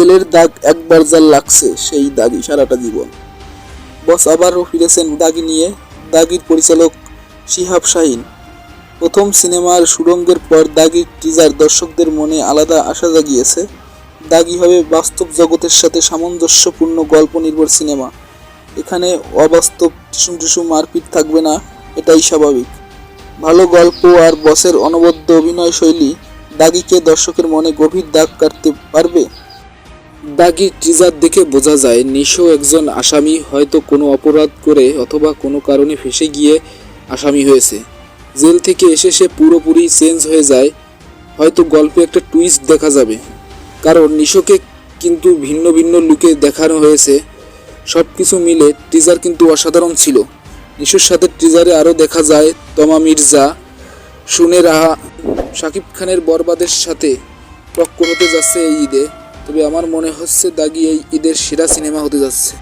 জেলের দাগ একবার যার লাগছে, সেই দাগই সারাটা জীবন। বস আবারও ফিরেছেন দাগি নিয়ে, দাগির পরিচালক শিহাব শাহিন। প্রথম সিনেমার সুরঙ্গের পর দাগির টিজার দর্শকদের মনে আলাদা আশা জাগিয়েছে। দাগি হবে বাস্তব জগতের সাথে সামঞ্জস্যপূর্ণ গল্প নির্ভর সিনেমা। এখানে অবাস্তব টিসুম টিসুম মারপিট থাকবে না, এটাই স্বাভাবিক। ভালো গল্প আর বসের অনবদ্য অভিনয় শৈলী দাগিকে দর্শকের মনে গভীর দাগ কাটতে পারবে? দাগির টিজার দেখে বোঝা যায়, নিশো একজন আসামি, হয়তো কোনো অপরাধ করে অথবা কোনো কারণে ফেসে গিয়ে আসামি হয়েছে। জেল থেকে এসে সে পুরোপুরি চেঞ্জ হয়ে যায়, হয়তো গল্পে একটা টুইস্ট দেখা যাবে। কারণ নিশোকে কিন্তু ভিন্ন ভিন্ন লুকে দেখানো হয়েছে। সব কিছু মিলে টিজার কিন্তু অসাধারণ ছিল। নিশোর সাথে টিজারে আরও দেখা যায় তমা মির্জা, শুনে রাহা, শাকিব খানের বরবাদের সাথে টক্কর হতে যাচ্ছে এই ঈদে। তবে আমার মনে হচ্ছে দাগি এই ঈদের সেরা সিনেমা হতে যাচ্ছে।